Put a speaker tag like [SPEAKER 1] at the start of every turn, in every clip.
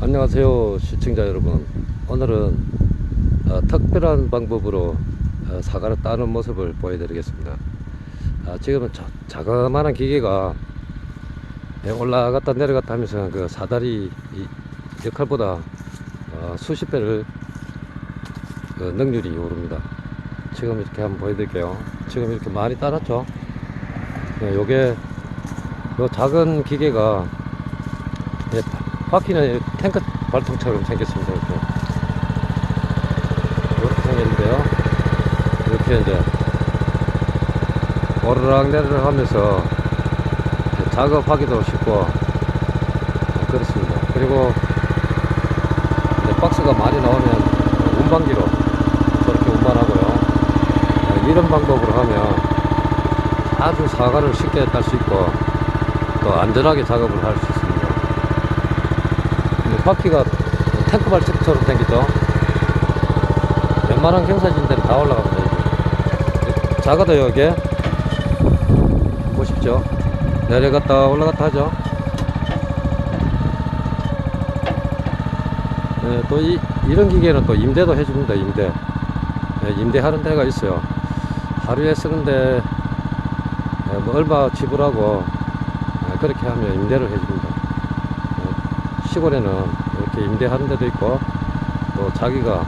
[SPEAKER 1] 안녕하세요 시청자 여러분. 오늘은 어, 특별한 방법으로 어, 사과를 따는 모습을 보여드리겠습니다. 아, 지금은 자, 자그마한 기계가 배 올라갔다 내려갔다 하면서 그 사다리 이 역할보다 어, 수십 배를 그 능률이 오릅니다. 지금 이렇게 한번 보여드릴게요. 지금 이렇게 많이 따랐죠? 네, 요게 요 작은 기계가 예, 바퀴는 탱크 발통처럼 생겼습니다. 이렇게. 이렇게 생겼는데요. 이렇게 이제 오르락 내리락 하면서 작업하기도 쉽고 그렇습니다. 그리고 박스가 많이 나오면 운반기로 저렇게 운반하고요. 네, 이런 방법으로 하면 아주 사과를 쉽게 딸 수 있고 또 안전하게 작업을 할 수 있습니다. 이 바퀴가 탱크 발처럼 생겼죠. 웬만한 경사진 데는 다 올라갑니다. 작아도 여기 보십시오. 내려갔다 올라갔다 하죠. 네, 또 이, 이런 기계는 또 임대도 해줍니다. 임대. 네, 임대하는 데가 있어요. 하루에 쓰는데 네, 뭐 얼마 지불하고 네, 그렇게 하면 임대를 해줍니다. 네, 시골에는 이렇게 임대하는 데도 있고 또 자기가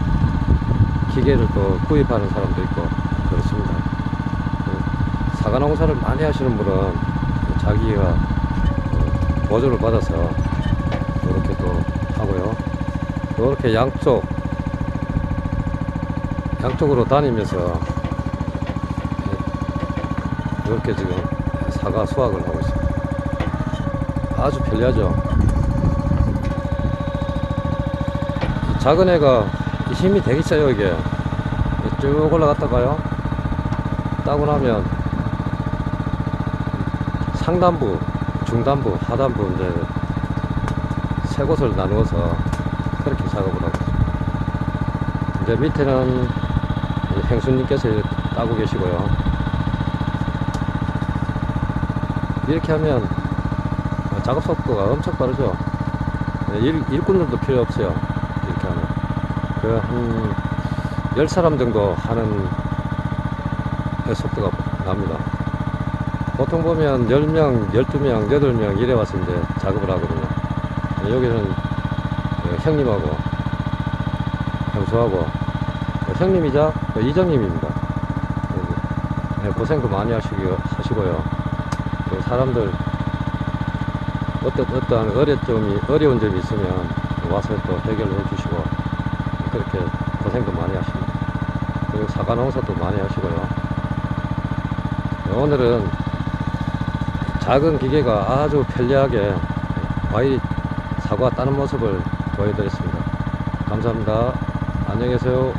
[SPEAKER 1] 기계를 또 구입하는 사람도 있고 그렇습니다. 네, 사과 농사를 많이 하시는 분은 자기가 어, 보조를 받아서 이렇게 또 하고요. 이렇게 양쪽 양쪽으로 다니면서 이렇게 지금 사과 수확을 하고 있습니다. 아주 편리하죠. 작은 애가 이 힘이 되게 세요 이게 쭉 올라갔다가요 따고 나면 상단부, 중단부, 하단부 이제 세 곳을 나누어서 그렇게 작업을 하고. 이제 밑에는 이 행수님께서 따고 계시고요. 이렇게 하면 작업 속도가 엄청 빠르죠. 네, 일, 일꾼들도 필요 없어요. 이렇게 하면. 그 한, 10사람 정도 하는 그 속도가 납니다. 보통 보면 10명, 12명, 8명 이래 와서 이제 작업을 하거든요. 네, 여기는 그 형님하고 형수하고 그 형님이자 그 이장님입니다. 네, 고생도 많이 하시고, 하시고요. 또 사람들 어떤 어떠한 어려점이 어려운 점이 있으면 와서 또 해결을 해주시고 그렇게 고생도 많이 하십니다. 그리고 사과 농사도 많이 하시고요. 네, 오늘은 작은 기계가 아주 편리하게 과일 사과 따는 모습을 보여드렸습니다. 감사합니다. 안녕히 계세요.